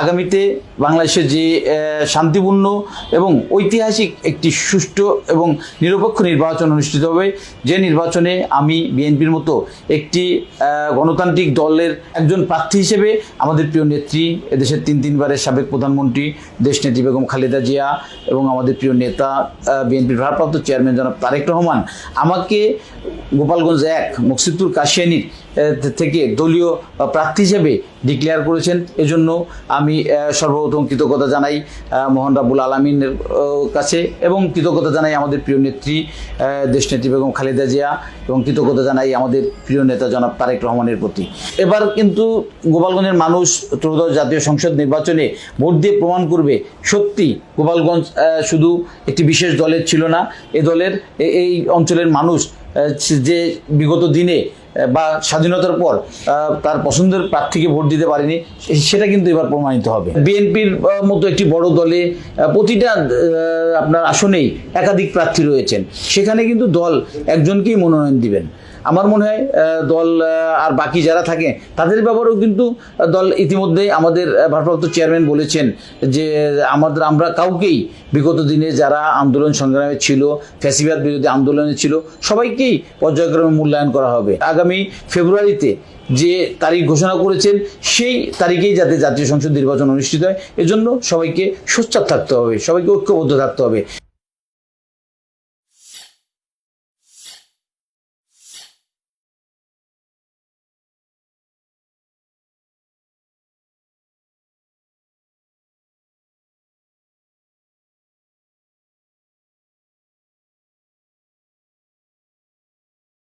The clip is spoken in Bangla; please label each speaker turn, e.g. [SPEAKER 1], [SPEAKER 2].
[SPEAKER 1] আগামীতে বাংলাদেশে যে শান্তিপূর্ণ এবং ঐতিহাসিক একটি সুষ্ঠু এবং নিরপেক্ষ নির্বাচন অনুষ্ঠিত হবে, যে নির্বাচনে আমি বিএনপির মতো একটি গণতান্ত্রিক দলের একজন প্রার্থী হিসেবে আমাদের প্রিয় নেত্রী, এদেশের তিন তিনবারের সাবেক প্রধানমন্ত্রী দেশ দেশনেত্রী বেগম খালেদা জিয়া এবং আমাদের প্রিয় নেতা বিএনপির ভারপ্রাপ্ত চেয়ারম্যান জনাব তারেক রহমান, আমাকে গোপালগঞ্জ এক মকসিদুর কাশিয়ানির থেকে দলীয় প্রার্থী হিসেবে ডিক্লেয়ার করেছেন। এজন্য আমি সর্বপ্রথম কৃতজ্ঞতা জানাই মোহন রাবুল আলমিনের কাছে এবং কৃতজ্ঞতা জানাই আমাদের প্রিয় নেত্রী দেশনেত্রী বেগম খালেদা জিয়া এবং কৃতজ্ঞতা জানাই আমাদের প্রিয় নেতা জনাব তারেক রহমানের প্রতি। এবার কিন্তু গোপালগঞ্জের মানুষ ত্রয়োদশ জাতীয় সংসদ নির্বাচনে ভোট দিয়ে প্রমাণ করবে, সত্যি গোপালগঞ্জ শুধু একটি বিশেষ দলের ছিল না, এ দলের এই অঞ্চলের মানুষ যে বিগত দিনে বা স্বাধীনতার পর তার পছন্দের প্রার্থীকে ভোট দিতে পারেনি, সেটা কিন্তু এবার প্রমাণিত হবে। বিএনপির মতো একটি বড় দলে প্রতিটা আপনার আসনেই একাধিক প্রার্থী রয়েছেন। সেখানে কিন্তু দল একজনকেই মনোনয়ন দিবেন। আমার মনে হয় দল আর বাকি যারা থাকে, তাদের ব্যাপারেও কিন্তু দল ইতিমধ্যে আমাদের ভারপ্রাপ্ত চেয়ারম্যান বলেছেন যে, আমাদের, আমরা কাউকেই বিগত দিনে যারা আন্দোলন সংগ্রামে ছিল, ফ্যাসিবাদ বিরোধী আন্দোলনে ছিল, সবাইকেই পর্যায়ক্রমে মূল্যায়ন করা হবে। আগামী ফেব্রুয়ারিতে যে তারিখ ঘোষণা করেছেন, সেই তারিখেই যাতে জাতীয় সংসদ নির্বাচন অনুষ্ঠিত হয়। এজন্য সবাইকে সোচ্চার থাকতে হবে, সবাইকে ঐক্যবদ্ধ থাকতে হবে।